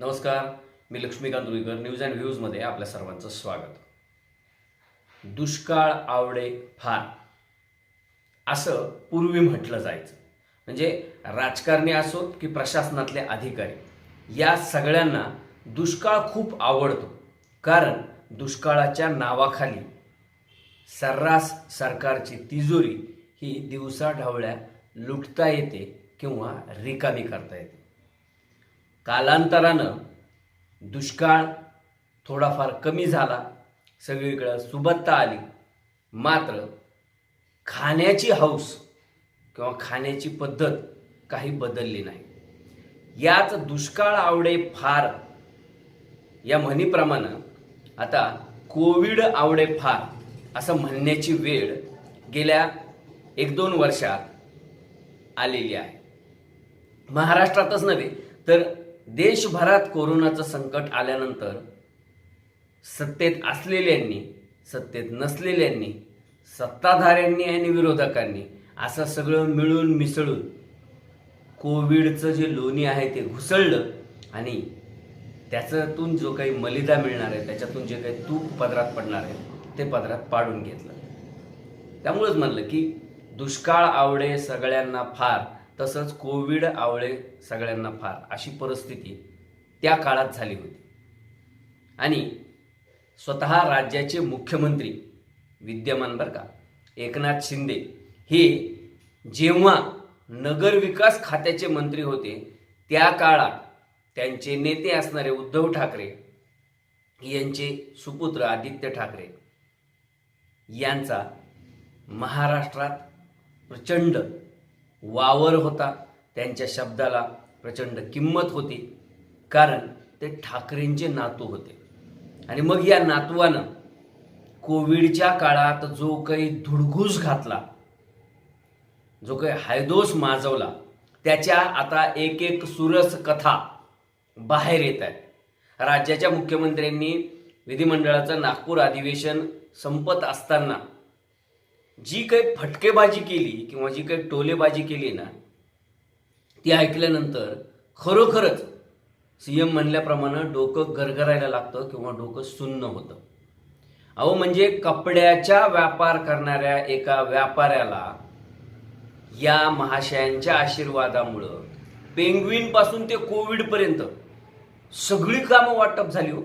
नमस्कार मी Laxmikant Ruikar news and व्ह्यूजमध्ये आपल्या सर्वांचं स्वागत. दुष्काळ आवडे फार. असं पूर्वी म्हटलं जायचं. म्हणजे राजकारणी असोत की प्रशासनातले अधिकारी या सगळ्यांना दुष्काळ खूप आवडतो. कारण दुष्काळाच्या नावाखाली सर्रास सरकारची तिजोरी ही दिवसाढवळ्या लुटता येते किंवा रिकामी करता येते. कालांतरानं दुष्काळ थोडाफार कमी झाला. सगळीकडं सुबत्ता आली. मात्र खाण्याची हौस किंवा खाण्याची पद्धत काही बदलली नाही. याच दुष्काळ आवडे फार या म्हणीप्रमाणे आता कोविड आवडे फार असं म्हणण्याची वेळ गेल्या एक दोन वर्षात आलेली आहे. महाराष्ट्रातच नव्हे तर देशभरात कोरोनाचं संकट आल्यानंतर सत्तेत असलेल्यांनी सत्तेत नसलेल्यांनी सत्ताधाऱ्यांनी आणि विरोधकांनी असं सगळं मिळून मिसळून कोविडचं जे लोणी आहे ते घुसळलं आणि त्याच्यातून जो काही मलिदा मिळणार आहे त्याच्यातून जे काही तूप पदरात पडणार आहे ते पदरात पाडून घेतलं. त्यामुळेच म्हणलं की दुष्काळ आवडे सगळ्यांना फार. तसंच कोविड आवळे सगळ्यांना फार अशी परिस्थिती त्या काळात झाली होती. आणि स्वतः राज्याचे मुख्यमंत्री विद्यमान बरं का एकनाथ शिंदे हे जेव्हा नगरविकास खात्याचे मंत्री होते त्या काळात त्यांचे नेते असणारे उद्धव ठाकरे यांचे सुपुत्र आदित्य ठाकरे यांचा महाराष्ट्रात प्रचंड वावर होता त्यांच्या शब्दाला प्रचंड किंमत होती कारण ते ठाकरेंचे नातू होते. आणि मग या नातवानं कोविडच्या काळात जो काही धुडघूस घातला जो काही हायदोस माजवला त्याच्या आता एक एक सुरस कथा बाहेर येत आहेत. राज्याच्या मुख्यमंत्र्यांनी विधिमंडळाचं नागपूर अधिवेशन संपत असताना जी काही फटकेबाजी केली किंवा जी काही टोलेबाजी केली ना ती ऐकल्यानंतर खरोखरच सी एम म्हणल्याप्रमाणे डोकं गरगरायला लागतं किंवा डोकं सुन्न होतं. अहो म्हणजे कपड्याच्या व्यापार करणाऱ्या एका व्यापाऱ्याला या महाशयांच्या आशीर्वादामुळं पेंग्विनपासून ते कोविडपर्यंत सगळी कामं वाटप झाली हो.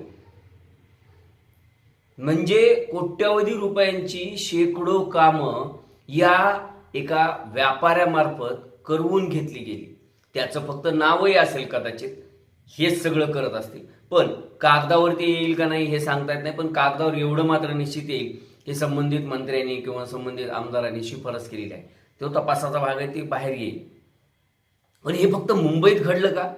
म्हणजे कोट्यवधी रुपयांची शेकडो कामं या एका व्यापाऱ्यामार्फत करवून घेतली गेली. त्याचं फक्त नावही असेल कदाचित. हेच सगळं करत असतील. पण कागदावरती येईल का नाही हे सांगता येत नाही. पण कागदावर एवढं मात्र निश्चित येईल की संबंधित मंत्र्यांनी किंवा संबंधित आमदारांनी शिफारस केलेली आहे. तो तपासाचा भाग आहे ती बाहेर येईल. पण हे फक्त मुंबईत घडलं का?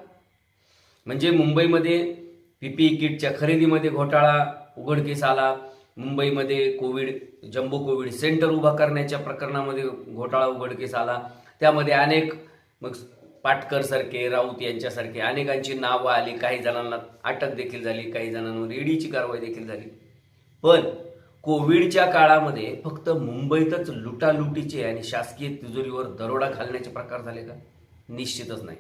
म्हणजे मुंबईमध्ये पीपीई किटच्या खरेदीमध्ये घोटाळा उघडकीस आला. मुंबईमध्ये कोविड जम्बो कोविड सेंटर उभा करण्याच्या प्रकरणामध्ये घोटाळा उघडकीस आला. त्यामध्ये अनेक मग पाटकर सारखे राऊत यांच्यासारखे अनेकांची नावं आली. काही जणांना अटक देखील झाली काही जणांवर ईडीची कारवाई देखील झाली. पण कोविडच्या काळामध्ये फक्त मुंबईतच लुटालुटीचे आणि शासकीय तिजोरीवर दरोडा घालण्याचे प्रकार झाले का? निश्चितच नाही.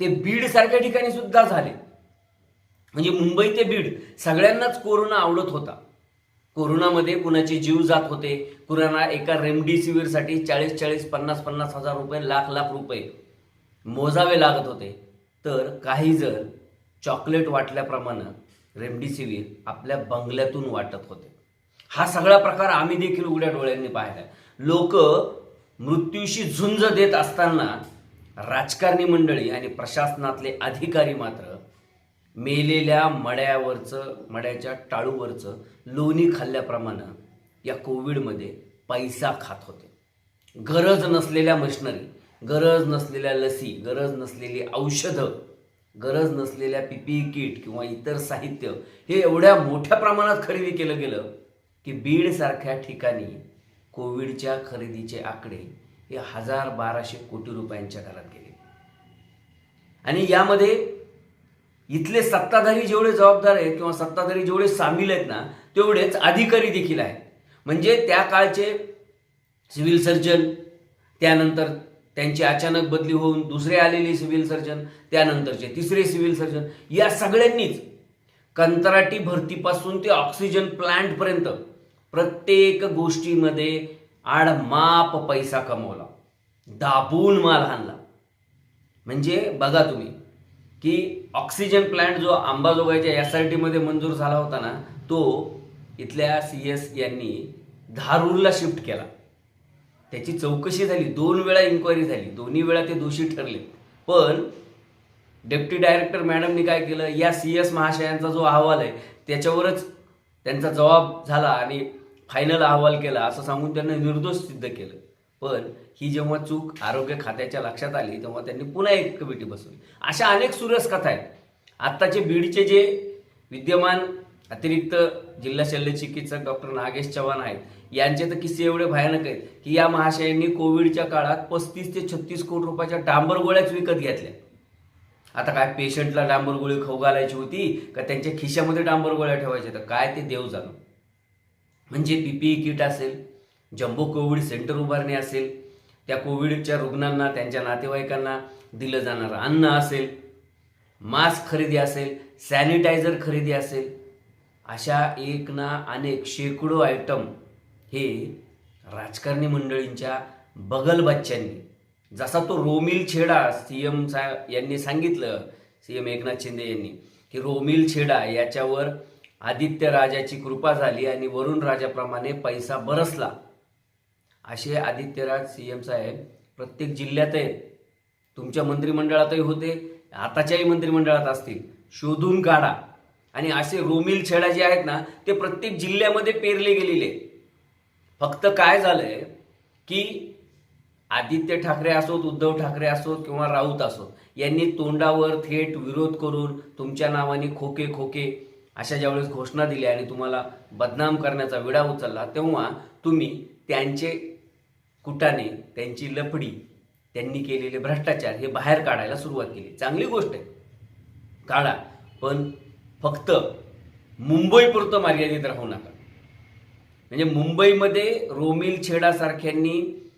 ते बीड सारख्या ठिकाणी सुद्धा झाले. म्हणजे मुंबई ते बीड सगळ्यांनाच कोरोना आवडत होता. कोरोनामध्ये कुणाचे जीव जात होते? कुणाला एका रेमडेसिवीरसाठी चाळीस चाळीस पन्नास पन्नास हजार रुपये लाख लाख रुपये मोजावे लागत होते. तर काही जर चॉकलेट वाटल्याप्रमाणे रेमडेसिवीर आपल्या बंगल्यातून वाटत होते. हा सगळा प्रकार आम्ही देखील उघड्या डोळ्यांनी पाहिला लोक मृत्यूशी झुंज देत असताना राजकारणी मंडळी आणि प्रशासनातले अधिकारी मात्र मेलेल्या मड्यावरचं मड्याच्या टाळूवरचं लोणी खाल्ल्याप्रमाणे या कोविडमध्ये पैसा खात होते. गरज नसलेल्या मशिनरी गरज नसलेल्या लसी गरज नसलेली औषधं गरज नसलेल्या पीपी किट किंवा इतर साहित्य हे एवढ्या मोठ्या प्रमाणात खरेदी केलं गेलं की बीडसारख्या ठिकाणी कोविडच्या खरेदीचे आकडे हे हजार बाराशे कोटी रुपयांच्या घरात गेले. आणि यामध्ये इथले सत्ताधारी जेवढे जबाबदार आहेत किंवा सत्ताधारी जेवढे सामील आहेत ना तेवढेच अधिकारी देखील आहेत. म्हणजे त्या काळचे सिव्हिल सर्जन त्यानंतर त्यांची अचानक बदली होऊन दुसरे आलेले सिव्हिल सर्जन त्यानंतरचे तिसरे सिव्हिल सर्जन या सगळ्यांनीच कंत्राटी भरतीपासून ते ऑक्सिजन प्लांटपर्यंत प्रत्येक गोष्टीमध्ये आडमाप पैसा कमवला. दाबून माल हाणला म्हणजे बघा तुम्ही की ऑक्सिजन प्लांट जो अंबाजोगाईच्या एस आर टीमध्ये मंजूर झाला होता ना तो इथल्या सी एस यांनी धारूरला शिफ्ट केला. त्याची चौकशी झाली दोन वेळा इन्क्वायरी झाली दोन्ही वेळा ते दोषी ठरले. पण डेप्टी डायरेक्टर मॅडमनी काय केलं या सी एस महाशयांचा जो अहवाल आहे त्याच्यावरच त्यांचा जबाब झाला आणि फायनल अहवाल केला असं सांगून त्यांना निर्दोष सिद्ध केलं. पण ही जेव्हा चूक आरोग्य खात्याच्या लक्षात आली तेव्हा त्यांनी पुन्हा एक कमिटी बसवली. अशा अनेक सुरस कथा आहेत. आत्ताचे बीडचे जे विद्यमान अतिरिक्त जिल्हा शल्य चिकित्सक डॉक्टर नागेश चव्हाण आहेत यांचे तर किस्से एवढे भयानक आहेत की या महाशयांनी कोविडच्या काळात पस्तीस ते छत्तीस कोटी रुपयाच्या डांबर गोळ्याच विकत घेतल्या. आता काय पेशंटला डांबर गोळी खाऊ घालायची होती का त्यांच्या खिशामध्ये डांबर गोळ्या ठेवायच्या? तर काय ते देव जाणं. म्हणजे पीपीई किट असेल जम्बो कोविड सेंटर उभारणे असेल त्या कोविडच्या रुग्णांना त्यांच्या नातेवाईकांना दिलं जाणारं अन्न असेल मास्क खरेदी असेल सॅनिटायझर खरेदी असेल अशा एक ना अनेक शेकडो आयटम हे राजकारणी मंडळींच्या बगल बच्च्यांनी जसा तो रोमिल छेडा सी एम सा यांनी सांगितलं सी एम एकनाथ शिंदे यांनी की रोमिल छेडा याच्यावर आदित्य राजाची कृपा झाली आणि वरुण राजाप्रमाणे पैसा बरसला. असे आदित्यराज सी एम साहेब प्रत्येक जिल्ह्यात आहेत तुमच्या मंत्रिमंडळातही होते आताच्याही मंत्रिमंडळात असतील. शोधून काढा. आणि असे रोमिल छेडा जे आहेत ना ते प्रत्येक जिल्ह्यामध्ये पेरले गेलेले. फक्त काय झालंय की आदित्य ठाकरे असोत उद्धव ठाकरे असोत किंवा राऊत असोत यांनी तोंडावर थेट विरोध करून तुमच्या नावाने खोके खोके अशा ज्यावेळेस घोषणा दिल्या आणि तुम्हाला बदनाम करण्याचा विडा उचलला तेव्हा तुम्ही त्यांचे कुटाने त्यांची लफडी त्यांनी केलेले भ्रष्टाचार हे बाहेर काढायला सुरुवात केली. चांगली गोष्ट आहे. काढा. पण फक्त मुंबईपुरतं मर्यादित राहू नका. म्हणजे मुंबईमध्ये रोमिल छेडासारख्यांनी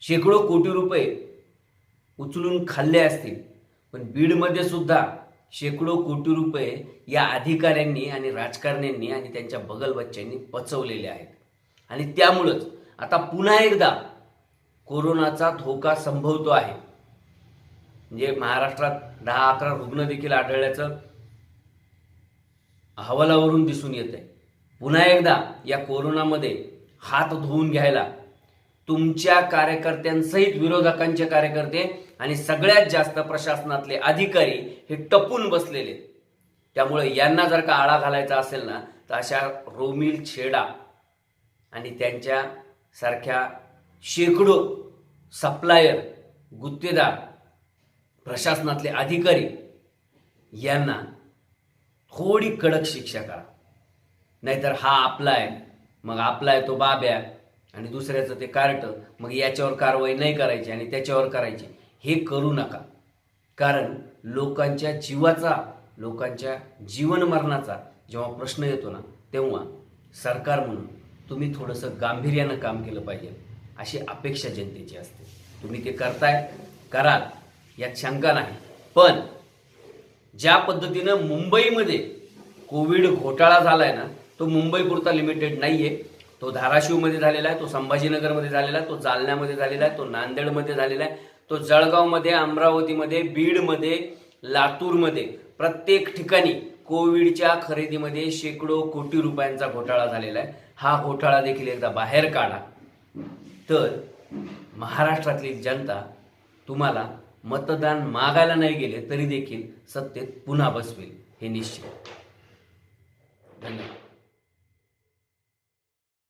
शेकडो कोटी रुपये उचलून खाल्ले असतील पण बीडमध्ये सुद्धा शेकडो कोटी रुपये या अधिकाऱ्यांनी आणि राजकारण्यांनी आणि त्यांच्या बगलबच्च्यांनी पचवलेले आहेत. आणि त्यामुळंच आता पुन्हा एकदा कोरोनाचा धोका संभवतो आहे. म्हणजे महाराष्ट्रात दहा अकरा रुग्ण देखील आढळल्याचं अहवालावरून दिसून येत आहे पुन्हा एकदा या कोरोनामध्ये हात धुवून घ्यायला तुमच्या कार्यकर्त्यांसहित विरोधकांचे कार्यकर्ते आणि सगळ्यात जास्त प्रशासनातले अधिकारी हे टपून बसलेले. त्यामुळे यांना जर का आळा घालायचा असेल ना तर अशा रोमिल छेडा आणि त्यांच्या सारख्या शेकडो सप्लायर गुत्तेदार प्रशासनातले अधिकारी यांना थोडी कडक शिक्षा करा. नाहीतर हा आपला आहे मग आपला आहे तो बाब्या आणि दुसऱ्याचं ते कार्ट मग याच्यावर कारवाई नाही करायची आणि त्याच्यावर करायची. हे करू नका. कारण लोकांच्या जीवाचा लोकांच्या जीवन मरणाचा जेव्हा प्रश्न येतो ना तेव्हा सरकार म्हणून तुम्ही थोडंसं गांभीर्यानं काम केलं पाहिजे. अशी अपेक्षा जनतेची असते. तुम्ही ते करताय कराल यात शंका नाही. पण ज्या पद्धतीनं मुंबईमध्ये कोविड घोटाळा झालाय ना तो मुंबईपुरता लिमिटेड नाही आहे तो धाराशिवमध्ये झालेला आहे तो संभाजीनगरमध्ये झालेला आहे तो जालन्यामध्ये झालेला आहे तो नांदेडमध्ये झालेला आहे तो जळगावमध्ये अमरावतीमध्ये बीडमध्ये लातूरमध्ये प्रत्येक ठिकाणी कोविडच्या खरेदीमध्ये शेकडो कोटी रुपयांचा घोटाळा झालेला आहे. हा घोटाळा देखील एकदा बाहेर काढा. तर महाराष्ट्रातली जनता तुम्हाला मतदान मागायला नाही गेले तरी देखील सत्तेत पुन्हा बसवेल हे निश्चित. धन्यवाद.